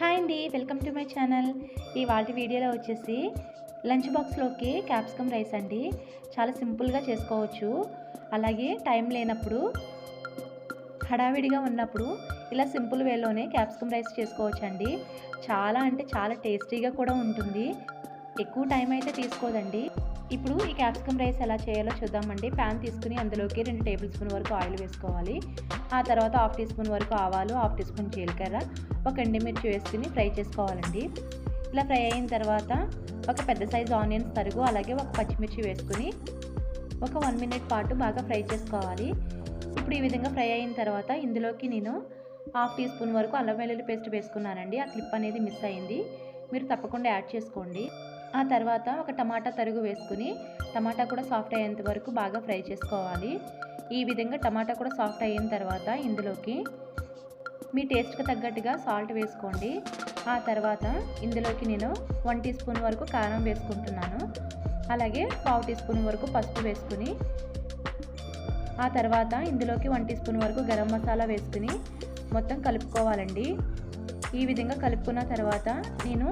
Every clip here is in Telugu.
హాయ్ అండి వెల్కమ్ టు మై ఛానల్. ఈ వాటి వీడియోలో వచ్చేసి లంచ్ బాక్స్లోకి క్యాప్సికమ్ రైస్ అండి. చాలా సింపుల్గా చేసుకోవచ్చు. అలాగే టైం లేనప్పుడు హడావిడిగా ఉన్నప్పుడు ఇలా సింపుల్ వేలోనే క్యాప్సికమ్ రైస్ చేసుకోవచ్చు అండి చాలా అంటే చాలా టేస్టీగా కూడా ఉంటుంది. ఎక్కువ టైం అయితే తీసుకోదండి. ఇప్పుడు ఈ క్యాప్సికమ్ రైస్ ఎలా చేయాలో చూద్దామండి. ప్యాన్ తీసుకుని అందులోకి రెండు టేబుల్ స్పూన్ వరకు ఆయిల్ వేసుకోవాలి. ఆ తర్వాత హాఫ్ టీ స్పూన్ వరకు ఆవాలు హాఫ్ టీ స్పూన్ జీలకర్ర ఒక ఎండుమిర్చి వేసుకుని ఫ్రై చేసుకోవాలండి. ఇలా ఫ్రై అయిన తర్వాత ఒక పెద్ద సైజు ఆనియన్స్ తరుగు అలాగే ఒక పచ్చిమిర్చి వేసుకుని ఒక వన్ మినిట్ పాటు బాగా ఫ్రై చేసుకోవాలి. ఇప్పుడు ఈ విధంగా ఫ్రై అయిన తర్వాత ఇందులోకి నేను హాఫ్ టీ స్పూన్ వరకు అల్లం వెల్లుల్లి పేస్ట్ వేసుకున్నానండి. ఆ క్లిప్ అనేది మిస్ అయింది. మీరు తప్పకుండా యాడ్ చేసుకోండి. ఆ తర్వాత ఒక టమాటా తరుగు వేసుకుని టమాటా కూడా సాఫ్ట్ అయ్యేంత వరకు బాగా ఫ్రై చేసుకోవాలి. ఈ విధంగా టమాటా కూడా సాఫ్ట్ అయిన తర్వాత ఇందులోకి మీ టేస్ట్కి తగ్గట్టుగా సాల్ట్ వేసుకోండి. ఆ తర్వాత ఇందులోకి నేను వన్ టీ స్పూన్ వరకు కారం వేసుకుంటున్నాను. అలాగే పావు టీ స్పూన్ వరకు పసుపు వేసుకుని ఆ తర్వాత ఇందులోకి వన్ టీ స్పూన్ వరకు గరం మసాలా వేసుకుని మొత్తం కలుపుకోవాలండి. ఈ విధంగా కలుపుకున్న తర్వాత నేను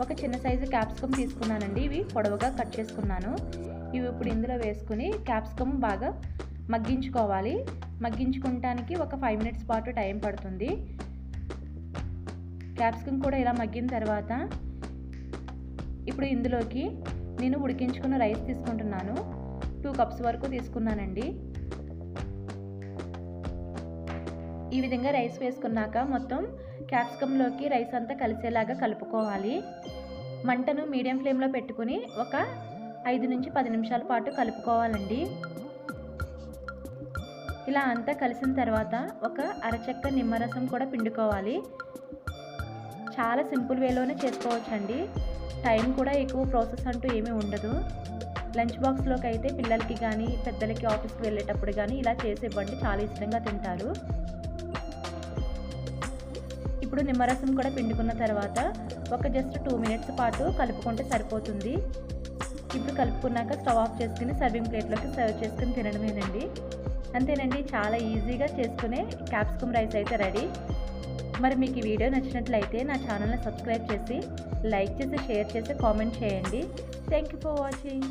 ఒక చిన్న సైజు క్యాప్సికమ్ తీసుకున్నానండి. ఇవి పొడవుగా కట్ చేసుకున్నాను. ఇవి ఇప్పుడు ఇందులో వేసుకుని క్యాప్సికమ్ బాగా మగ్గించుకోవాలి. మగ్గించుకోవటానికి ఒక ఫైవ్ మినిట్స్ పాటు టైం పడుతుంది. క్యాప్సికమ్ కూడా ఇలా మగ్గిన తర్వాత ఇప్పుడు ఇందులోకి నేను ఉడికించుకున్న రైస్ తీసుకుంటున్నాను. టూ కప్స్ వరకు తీసుకున్నానండి. ఈ విధంగా రైస్ వేసుకున్నాక మొత్తం క్యాప్సికంలోకి రైస్ అంతా కలిసేలాగా కలుపుకోవాలి. మంటను మీడియం ఫ్లేమ్లో పెట్టుకుని ఒక ఐదు నుంచి పది నిమిషాల పాటు కలుపుకోవాలండి. ఇలా అంతా కలిసిన తర్వాత ఒక అరచెక్క నిమ్మరసం కూడా పిండుకోవాలి. చాలా సింపుల్ వేలోనే చేసుకోవచ్చండి. టైం కూడా ఎక్కువ ప్రాసెస్ అంటూ ఏమీ ఉండదు. లంచ్ బాక్స్లోకి అయితే పిల్లలకి కానీ పెద్దలకి ఆఫీస్కి వెళ్ళేటప్పుడు కానీ ఇలా చేసి ఇవ్వండి. చాలా ఇష్టంగా తింటారు. ఇప్పుడు నిమ్మరసం కూడా పిండుకున్న తర్వాత ఒక జస్ట్ టూ మినిట్స్ పాటు కలుపుకుంటే సరిపోతుంది. ఇప్పుడు కలుపుకున్నాక స్టవ్ ఆఫ్ చేసుకుని సర్వింగ్ ప్లేట్లోకి సర్వ్ చేసుకుని తినడమేనండి. అంతేనండి చాలా ఈజీగా చేసుకునే క్యాప్సికమ్ రైస్ అయితే రెడీ మరి మీకు ఈ వీడియో నచ్చినట్లయితే నా ఛానల్ని సబ్స్క్రైబ్ చేసి లైక్ చేసి షేర్ చేసి కామెంట్ చేయండి. Thank you for watching